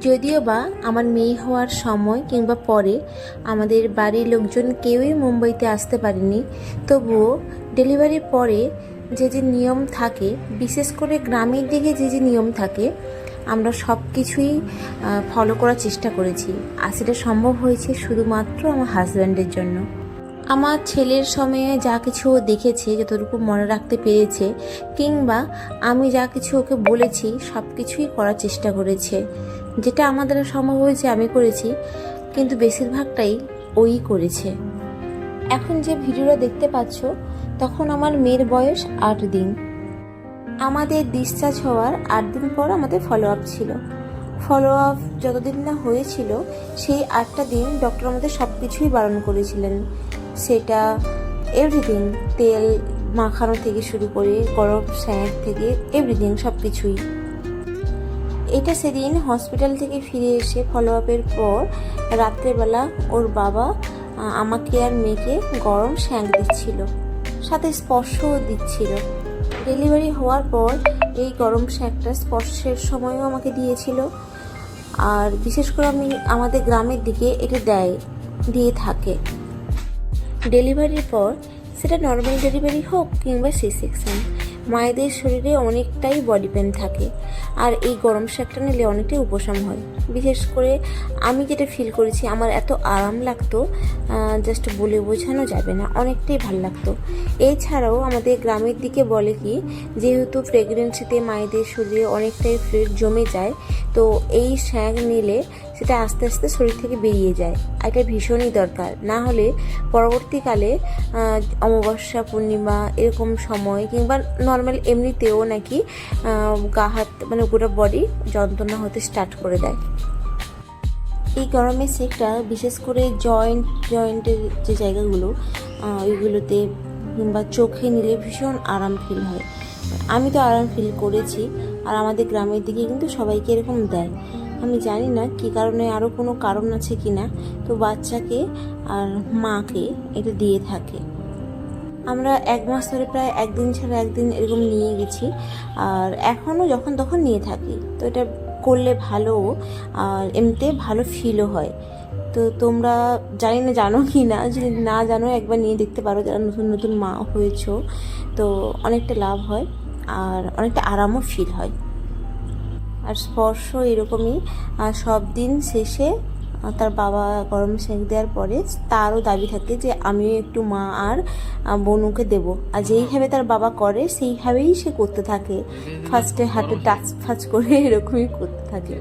যদিও বা আমার মেয়ে হওয়ার সময় কিংবা পরে আমাদের বাড়ির লোকজন কেউই মুম্বাইতে আসতে পারেনি, তবুও ডেলিভারির পরে যে যে নিয়ম থাকে, বিশেষ করে গ্রামের দিকে যে যে নিয়ম থাকে, আমরা সব কিছুই ফলো করার চেষ্টা করেছি। আর সেটা সম্ভব হয়েছে শুধুমাত্র আমার হাজব্যান্ডের জন্য। আমার ছেলের সময়ে যা কিছু দেখেছে, যতটুকু মনে রাখতে পেরেছে, কিংবা আমি যা কিছু ওকে বলেছি সব কিছুই করার চেষ্টা করেছে। যেটা আমাদের সম্ভব হয়েছে, আমি করেছি, কিন্তু বেশিরভাগটাই ওই করেছে। এখন যে ভিডিওটা দেখতে পাচ্ছ, তখন আমার মেয়ের বয়স আট দিন। আমাদের ডিসচার্জ হওয়ার আট দিন পর আমাদের ফলো আপ ছিল। ফলো আপ যতদিন না হয়েছিল, সেই আটটা দিন ডক্টর আমাদের সব কিছুই বারণ করেছিলেন। সেটা এভরিথিং তেল, মাখানো থেকে শুরু করে গরম স্যাঁক থেকে এভরিথিং সব কিছুই এটা সেদিন হসপিটাল থেকে ফিরে এসে ফলো আপের পর রাত্রেবেলা ওর বাবা আমাকে আর মেয়েকে গরম স্যাঁক দিচ্ছিল, সাথে স্পর্শও দিচ্ছিল। ডেলিভারি হওয়ার পর এই গরম স্যাঁকটা স্পর্শের সময়ও আমাকে দিয়েছিল, আর বিশেষ করে আমি আমাদের গ্রামের দিকে এটা দেয়, দিয়ে থাকে। ডেলিভারির পর, সেটা নর্মাল ডেলিভারি হোক কিংবা সি সেকশন মায়েদের শরীরে অনেকটাই বডি পেন থাকে। আর এই গরম শাকটা নিলে অনেকটাই উপশম হয়। বিশেষ করে আমি যেটা ফিল করেছি, আমার এত আরাম লাগতো জাস্ট বলে বোঝানো যাবে না, অনেকটাই ভালো লাগতো। এছাড়াও আমাদের গ্রামের দিকে বলে কি, যেহেতু প্রেগনেন্সিতে মায়েদের শরীরে অনেকটাই ফ্লুইড জমে যায়, তো এই শ্যাক নিলে সেটা আস্তে আস্তে শরীর থেকে বেরিয়ে যায়। আর এটা ভীষণই দরকার। না হলে পরবর্তীকালে অমাবস্যা, পূর্ণিমা এরকম সময় কিংবা নর্মাল এমনিতেও নাকি গা হাত মানে গোটা বডি যন্ত্রণা হতে স্টার্ট করে দেয়। এই গরমের সেকটা বিশেষ করে জয়েন্ট জয়েন্টের যে জায়গাগুলো ওইগুলোতে কিংবা চোখে নিলে ভীষণ আরাম ফিল হয়। আমি তো আরাম ফিল করেছি। আর আমাদের গ্রামের দিকে কিন্তু সবাইকে এরকম দেয়। আমি জানি না কী কারণে আরও কোনো কারণ আছে কি না তো বাচ্চাকে আর মাকে এটা দিয়ে থাকে। আমরা এক মাস ধরে প্রায় একদিন ছাড়া একদিন এরকম নিয়ে গেছি। আর এখনও যখন তখন নিয়ে থাকি। তো এটা করলে ভালো আর এমনিতে ভালো ফিলও হয়। তো তোমরা জানি না জানো কি না, যদি না জানো একবার নিয়ে দেখতে পারো যারা নতুন নতুন মা হয়েছো। তো অনেকটা লাভ হয় আর অনেকটা আরামও ফিল হয়। আর স্পর্শ এরকমই সব দিন শেষে তার বাবা গরম সেঁক দেওয়ার পরে তারও দাবি থাকে যে আমিও একটু মা আর বনুকে দেব। আর যেইভাবে তার বাবা করে সেইভাবেই সে করতে থাকে। ফার্স্টে হাতে টাচ ফাচ করে এরকমই করতে থাকে।